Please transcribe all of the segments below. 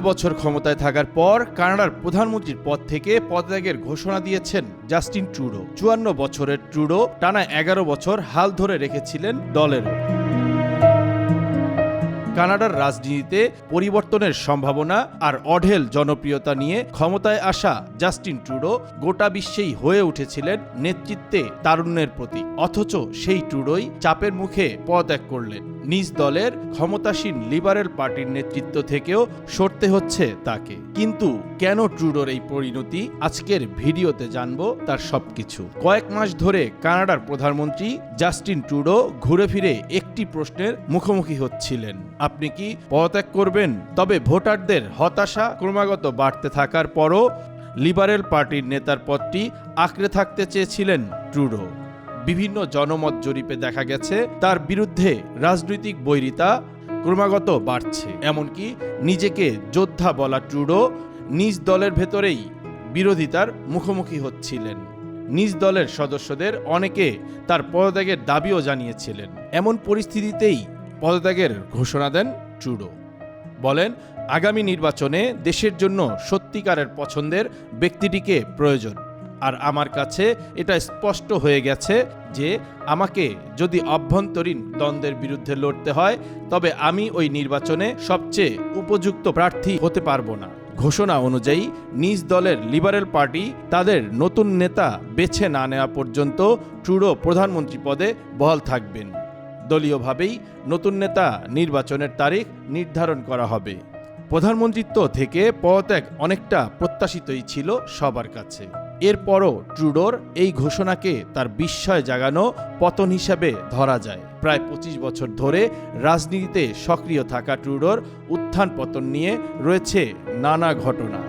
ছয় বছর ক্ষমতায় থাকার পর কানাডার প্রধানমন্ত্রীর পদ থেকে পদত্যাগের ঘোষণা দিয়েছেন জাস্টিন ট্রুডো। চুয়ান্ন বছরের ট্রুডো টানা এগারো বছর হাল ধরে রেখেছিলেন দলের কানাডার রাজনীতিতে পরিবর্তনের সম্ভাবনা আর অঢেল জনপ্রিয়তা নিয়ে ক্ষমতায় আসা জাস্টিন ট্রুডো গোটা বিশ্বেই হয়ে উঠেছিলেন নেতৃত্বে, তারুণ্যের প্রতীক। অথচ সেই ট্রুডোই চাপের মুখে পদত্যাগ করলেন। নিজ দলের ক্ষমতাসীন লিবারেল পার্টির নেতৃত্ব থেকেও সরতে হচ্ছে তাকে। কিন্তু কেন ট্রুডোর এই পরিণতি? আজকের ভিডিওতে জানব তার সবকিছু। কয়েক মাস ধরে কানাডার প্রধানমন্ত্রী জাস্টিন ট্রুডো ঘুরে ফিরে একটি প্রশ্নের মুখোমুখি হচ্ছিলেন। আপনি কি পদত্যাগ করবেন? তবে ভোটারদের হতাশা ক্রমাগত বাড়তে থাকার পরও লিবারেল পার্টির নেতার পদটি আঁকড়ে থাকতে চেয়েছিলেন ট্রুডো। বিভিন্ন জনমত জরিপে দেখা গেছে, তার বিরুদ্ধে রাজনৈতিক বৈরিতা ক্রমাগত বাড়ছে। এমনকি নিজেকে যোদ্ধা বলা ট্রুডো নিজ দলের ভেতরেই বিরোধিতার মুখোমুখি হচ্ছিলেন। নিজ দলের সদস্যদের অনেকে তার পদত্যাগের দাবিও জানিয়েছিলেন। এমন পরিস্থিতিতেই পদত্যাগের ঘোষণা দেন ট্রুডো। বলেন, আগামী নির্বাচনে দেশের জন্য সত্যিকারের পছন্দের ব্যক্তিটিকে প্রয়োজন। আর আমার কাছে এটা স্পষ্ট হয়ে গেছে যে আমাকে যদি অভ্যন্তরীণ দ্বন্দ্বের বিরুদ্ধে লড়তে হয়, তবে আমি ওই নির্বাচনে সবচেয়ে উপযুক্ত প্রার্থী হতে পারব না। ঘোষণা অনুযায়ী, নিজ দলের লিবারেল পার্টি তাদের নতুন নেতা বেছে না নেওয়া পর্যন্ত ট্রুডো প্রধানমন্ত্রী পদে বহাল থাকবেন। দলীয়ভাবেই নতুন নেতা নির্বাচনের তারিখ নির্ধারণ করা হবে। প্রধানমন্ত্রিত্ব থেকে পদত্যাগ অনেকটা প্রত্যাশিতই ছিল সবার কাছে। এরপরও ট্রুডোর এই ঘোষণাকে তার বিস্ময় জাগানো পতন হিসাবে ধরা যায়। প্রায় পঁচিশ বছর ধরে রাজনীতিতে সক্রিয় থাকা ট্রুডোর উত্থান পতন নিয়ে রয়েছে নানা ঘটনা।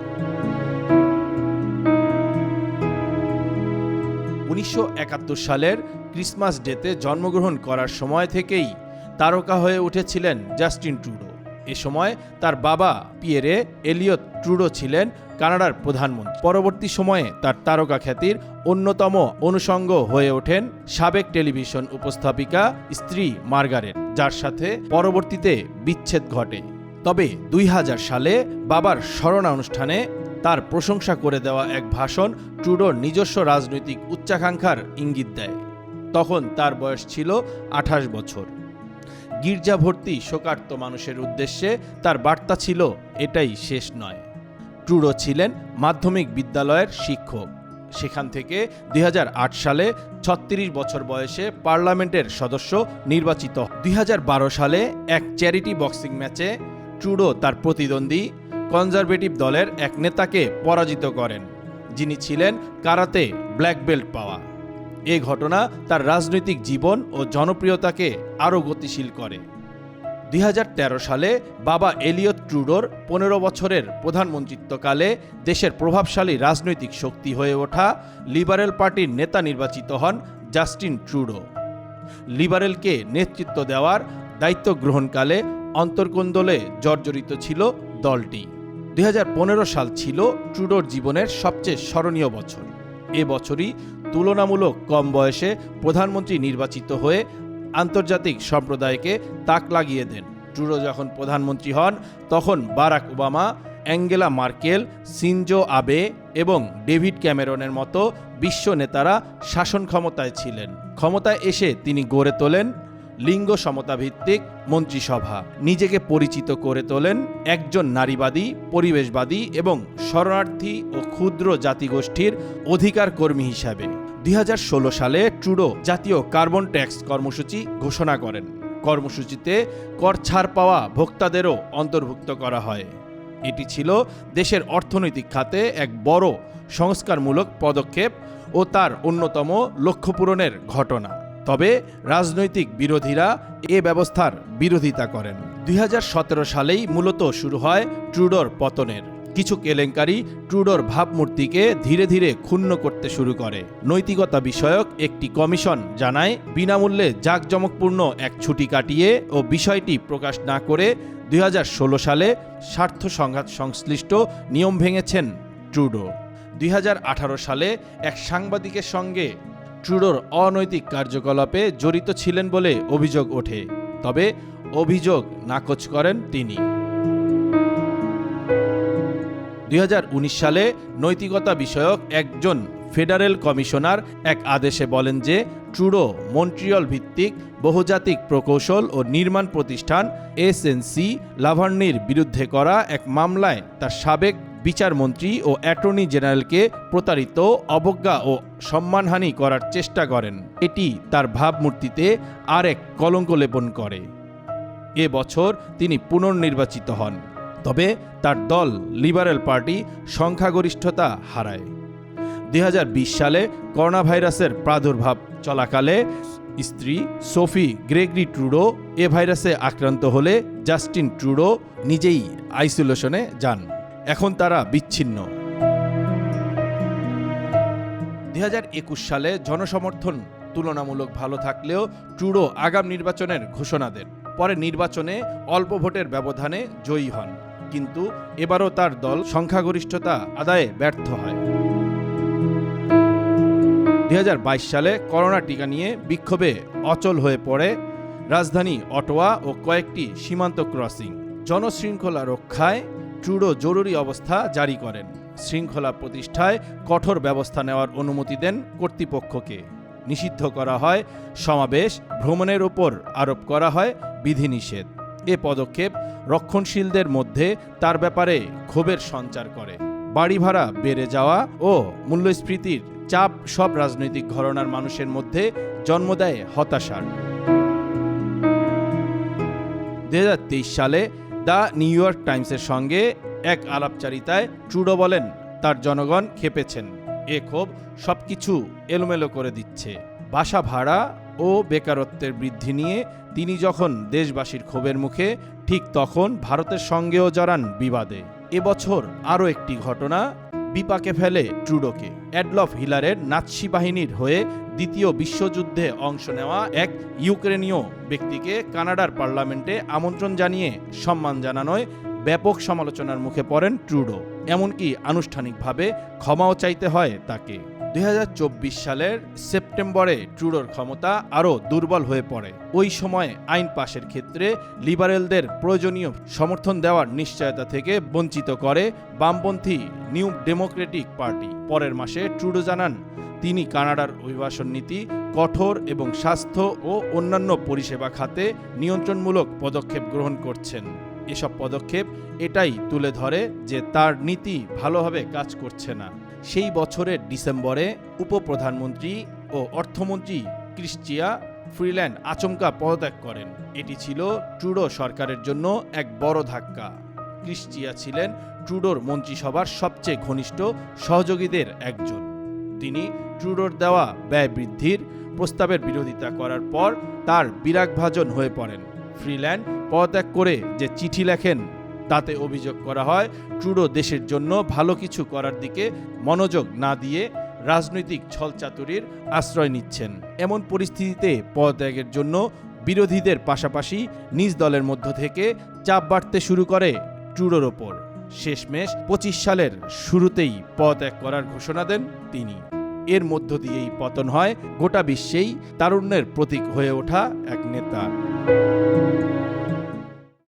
উনিশশো একাত্তর সালের ক্রিসমাস ডেতে জন্মগ্রহণ করার সময় থেকেই তারকা হয়ে উঠেছিলেন জাস্টিন ট্রুডো। এ সময় তার বাবা পিয়েরে এলিয়ট ট্রুডো ছিলেন কানাডার প্রধানমন্ত্রী। পরবর্তী সময়ে তার তারকা খ্যাতির অন্যতম অনুষঙ্গ হয়ে ওঠেন সাবেক টেলিভিশন উপস্থাপিকা স্ত্রী মার্গারেট, যার সাথে পরবর্তীতে বিচ্ছেদ ঘটে। তবে দুই হাজার সালে বাবার স্মরণা অনুষ্ঠানে তার প্রশংসা করে দেওয়া এক ভাষণ ট্রুডোর নিজস্ব রাজনৈতিক উচ্চাকাঙ্ক্ষার ইঙ্গিত দেয়। তখন তার বয়স ছিল আঠাশ বছর। গির্জা ভর্তি শোকার্ত মানুষের উদ্দেশ্যে তার বার্তা ছিল, এটাই শেষ নয়। ট্রুডো ছিলেন মাধ্যমিক বিদ্যালয়ের শিক্ষক। সেখান থেকে দুই হাজার আট সালে ছত্রিশ বছর বয়সে পার্লামেন্টের সদস্য নির্বাচিত দুই হাজার বারো সালে এক চ্যারিটি বক্সিং ম্যাচে ট্রুডো তার প্রতিদ্বন্দ্বী কনজারভেটিভ দলের এক নেতাকে পরাজিত করেন, যিনি ছিলেন কারাতে ব্ল্যাক বেল্ট পাওয়া। এ ঘটনা তার রাজনৈতিক জীবন ও জনপ্রিয়তাকে আরও গতিশীল করে। দুই হাজার তেরো সালে বাবা এলিয়ট ট্রুডোর পনেরো বছরের প্রধানমন্ত্রিত্বকালে দেশের প্রভাবশালী রাজনৈতিক শক্তি হয়ে ওঠা লিবারেল পার্টির নেতা নির্বাচিত হন জাস্টিন ট্রুডো। লিবারেলকে নেতৃত্ব দেওয়ার দায়িত্ব গ্রহণকালে অন্তর্কোন্দলে জর্জরিত ছিল দলটি। দুই হাজার পনেরো সাল ছিল ট্রুডোর জীবনের সবচেয়ে স্মরণীয় বছর। এ বছরই তুলনামূলক কম বয়সে প্রধানমন্ত্রী নির্বাচিত হয়ে আন্তর্জাতিক সম্প্রদায়কে তাক লাগিয়ে দেন। ট্রুডো যখন প্রধানমন্ত্রী হন, তখন Barack Obama, Angela Merkel, Shinzo Abe এবং ডেভিড ক্যামেরনের মতো বিশ্ব নেতারা শাসন ক্ষমতায় ছিলেন। ক্ষমতায় এসে তিনি গড়ে তোলেন লিঙ্গ সমতা ভিত্তিক মন্ত্রিসভা। নিজেকে পরিচিত করে তোলেন একজন নারীবাদী, পরিবেশবাদী এবং শরণার্থী ও ক্ষুদ্র জাতিগোষ্ঠীর অধিকার কর্মী হিসাবে। দুই হাজার ষোলো সালে ট্রুডো জাতীয় কার্বন ট্যাক্স কর্মসূচি ঘোষণা করেন। কর্মসূচিতে কর ছাড় পাওয়া ভোক্তাদেরও অন্তর্ভুক্ত করা হয়। এটি ছিল দেশের অর্থনৈতিক খাতে এক বড় সংস্কারমূলক পদক্ষেপ ও তার অন্যতম লক্ষ্য পূরণের ঘটনা। তবে রাজনৈতিক বিরোধীরা এ ব্যবস্থার বিরোধিতা করেন। দুই হাজার সতেরো সালেই মূলত শুরু হয় ট্রুডোর পতনের। কিছু কেলেঙ্কারি ট্রুডোর ভাবমূর্তিকে ধীরে ধীরে ক্ষুণ্ণ করতে শুরু করে। নৈতিকতা বিষয়ক একটি কমিশন জানায়, বিনামূল্যে জাঁকজমকপূর্ণ এক ছুটি কাটিয়ে ও বিষয়টি প্রকাশ না করে দুই হাজার ষোলো সালে স্বার্থ সংঘাত সংশ্লিষ্ট নিয়ম ভেঙেছেন ট্রুডো। দুই হাজার আঠারো সালে এক সাংবাদিকের সঙ্গে ট্রুডোর অনৈতিক কার্যকলাপে জড়িত ছিলেন বলে অভিযোগ ওঠে, তবে অভিযোগ নাকচ করেন তিনি। দুই হাজার উনিশ সালে নৈতিকতা বিষয়ক একজন ফেডারেল কমিশনার এক আদেশে বলেন যে, ট্রুডো মন্ট্রিয়ল ভিত্তিক বহুজাতিক প্রকৌশল ও নির্মাণ প্রতিষ্ঠান এসএনসি লাভার্নির বিরুদ্ধে করা এক মামলায় তার সাবেক বিচারমন্ত্রী ও অ্যাটর্নি জেনারেলকে প্রতারিত, অবজ্ঞা ও সম্মানহানি করার চেষ্টা করেন। এটি তার ভাবমূর্তিতে আরেক কলঙ্ক লেপন করে। এ বছর তিনি পুনর্নির্বাচিত হন। তবে তার দল লিবারেল পার্টি সংখ্যাগরিষ্ঠতা হারায়। দুই হাজার বিশ সালে করোনা ভাইরাসের প্রাদুর্ভাব চলাকালে স্ত্রী সোফি গ্রেগরি ট্রুডো এ ভাইরাসে আক্রান্ত হলে জাস্টিন ট্রুডো নিজেই আইসোলেশনে যান। এখন তারা বিচ্ছিন্ন। দুই হাজার একুশ সালে জনসমর্থন তুলনামূলক ভালো থাকলেও ট্রুডো আগাম নির্বাচনের ঘোষণা দেন। পরে নির্বাচনে অল্প ভোটের ব্যবধানে জয়ী হন। কিন্তু এবারও তার দল সংখ্যাগরিষ্ঠতা আদায়ে ব্যর্থ হয়। দুই সালে করোনা টিকা নিয়ে বিক্ষোভে অচল হয়ে পড়ে রাজধানী অটোয়া ও কয়েকটি সীমান্ত ক্রসিং। জনশৃঙ্খলা রক্ষায় ট্রুডো জরুরি অবস্থা জারি করেন। শৃঙ্খলা প্রতিষ্ঠায় কঠোর ব্যবস্থা নেওয়ার অনুমতি দেন কর্তৃপক্ষকে। নিষিদ্ধ করা হয় সমাবেশ, ভ্রমণের উপর আরোপ করা হয় বিধিনিষেধ। এ পদক্ষেপ রক্ষণশীলদের মধ্যে তার ব্যাপারে ক্ষোভের সঞ্চার করে। বাড়ি ভাড়া বেড়ে যাওয়া ও মূল্যস্ফীতির চাপ সব রাজনৈতিক ঘরনার মানুষের মধ্যে জন্ম দেয় হতাশার। দুহাজার তেইশ সালে দ্য নিউ ইয়র্ক টাইমসের সঙ্গে এক আলাপচারিতায় ট্রুডো বলেন, তার জনগণ খেপেছেন। এ ক্ষোভ সবকিছু এলোমেলো করে দিচ্ছে। বাসা ভাড়া ও বেকারত্বের বৃদ্ধি নিয়ে তিনি যখন দেশবাসীর ক্ষোভের মুখে, ঠিক তখন ভারতের সঙ্গেও জড়ান বিবাদে। এবছর আরও একটি ঘটনা বিপাকে ফেলে ট্রুডোকে অ্যাডলফ হিলারের নাৎসি বাহিনীর হয়ে দ্বিতীয় বিশ্বযুদ্ধে অংশ নেওয়া এক ইউক্রেনীয় ব্যক্তিকে কানাডার পার্লামেন্টে আমন্ত্রণ জানিয়ে সম্মান জানানোয় ব্যাপক সমালোচনার মুখে পড়েন ট্রুডো। এমনকি আনুষ্ঠানিকভাবে ক্ষমাও চাইতে হয় তাকে। দুই হাজার চব্বিশ সালের সেপ্টেম্বরে ট্রুডোর ক্ষমতা আরও দুর্বল হয়ে পড়ে। ওই সময় আইন পাশের ক্ষেত্রে লিবারেলদের প্রয়োজনীয় সমর্থন দেওয়ার নিশ্চয়তা থেকে বঞ্চিত করে বামপন্থী নিউ ডেমোক্রেটিক পার্টি। পরের মাসে ট্রুডো জানান, তিনি কানাডার অভিবাসন নীতি, কঠোর এবং স্বাস্থ্য ও অন্যান্য পরিষেবা খাতে নিয়ন্ত্রণমূলক পদক্ষেপ গ্রহণ করছেন। এসব পদক্ষেপ এটাই তুলে ধরে যে তার নীতি ভালোভাবে কাজ করছে না। সেই বছরের ডিসেম্বরে উপপ্রধানমন্ত্রী ও অর্থমন্ত্রী ক্রিশ্চিয়া ফ্রিল্যান্ড আচমকা পদত্যাগ করেন। এটি ছিল ট্রুডো সরকারের জন্য এক বড় ধাক্কা। ক্রিশ্চিয়া ছিলেন ট্রুডোর মন্ত্রিসভার সবচেয়ে ঘনিষ্ঠ সহযোগীদের একজন। তিনি ট্রুডোর দেওয়া ব্যয় বৃদ্ধির প্রস্তাবের বিরোধিতা করার পর তার বিরাগভাজন হয়ে পড়েন। ফ্রিল্যান্ড পদত্যাগ করে যে চিঠি লেখেন তাতে অভিযোগ করা হয়, ট্রুডো দেশের জন্য ভালো কিছু করার দিকে মনোযোগ না দিয়ে রাজনৈতিক ছলচাতুরির আশ্রয় নিচ্ছেন। এমন পরিস্থিতিতে পদত্যাগের জন্য বিরোধীদের পাশাপাশি নিজ দলের মধ্য থেকে চাপ বাড়তে শুরু করে ট্রুডোর ওপর। শেষমেশ পঁচিশ সালের শুরুতেই পদত্যাগ করার ঘোষণা দেন তিনি। এর মধ্য দিয়েই পতন হয় গোটা বিশ্বেই তারুণ্যের প্রতীক হয়ে ওঠা এক নেতা।